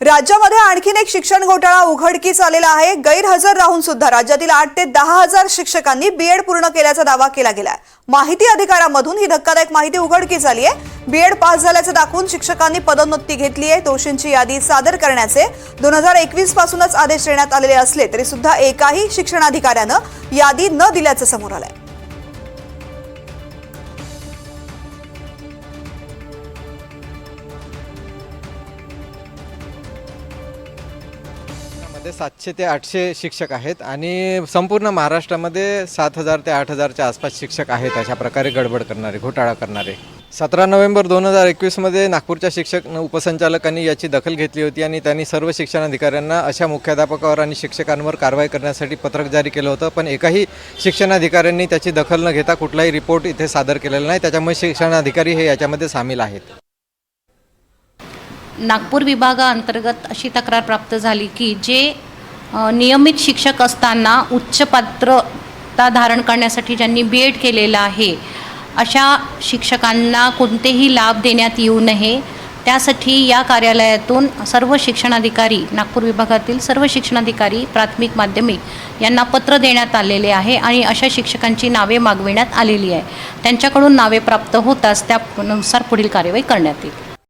राज्यामध्ये आणखीन एक शिक्षण घोटाळा उघडकीस आलेला आहे. गैरहजर राहून सुद्धा राज्यातील आठ ते दहा हजार शिक्षकांनी बीएड पूर्ण केल्याचा दावा केला गेलाय. माहिती अधिकारामधून ही धक्कादायक माहिती उघडकीस आली आहे. बीएड पास झाल्याचं दाखवून शिक्षकांनी पदोन्नती घेतली आहे. दोषींची यादी सादर करण्याचे दोन हजार एकवीस पासूनच आदेश देण्यात आलेले असले तरी सुद्धा एकाही शिक्षणाधिकाऱ्यानं यादी न दिल्याचं समोर आलंय. मध्ये सातशे ते आठशे शिक्षक आहेत आणि संपूर्ण महाराष्ट्रामध्ये सात हजार ते आठ हजारच्या आसपास शिक्षक आहेत अशा प्रकारे गडबड करणारे घोटाळा करणारे. सतरा नोव्हेंबर दोन हजार एकवीसमध्ये नागपूरच्या शिक्षक उपसंचालकांनी याची दखल घेतली होती आणि त्यांनी सर्व शिक्षणाधिकाऱ्यांना अशा मुख्याध्यापकावर आणि शिक्षकांवर कारवाई करण्यासाठी पत्रक जारी केलं होतं. पण एकाही शिक्षणाधिकाऱ्यांनी त्याची दखल न घेता कुठलाही रिपोर्ट इथे सादर केलेला नाही. त्याच्यामुळे शिक्षणाधिकारी हे याच्यामध्ये सामील आहेत. नागपूर विभागाअंतर्गत अशी तक्रार प्राप्त झाली की जे नियमित शिक्षक असताना उच्च पात्रता धारण करण्यासाठी ज्यांनी बी एड केलेलं आहे अशा शिक्षकांना कोणतेही लाभ देण्यात येऊ नये. त्यासाठी या कार्यालयातून सर्व शिक्षणाधिकारी नागपूर विभागातील सर्व शिक्षणाधिकारी प्राथमिक माध्यमिक यांना पत्र देण्यात आलेले आहे आणि अशा शिक्षकांची नावे मागविण्यात आलेली आहे. त्यांच्याकडून नावे प्राप्त होताच त्यानुसार पुढील कार्यवाही करण्यात येईल.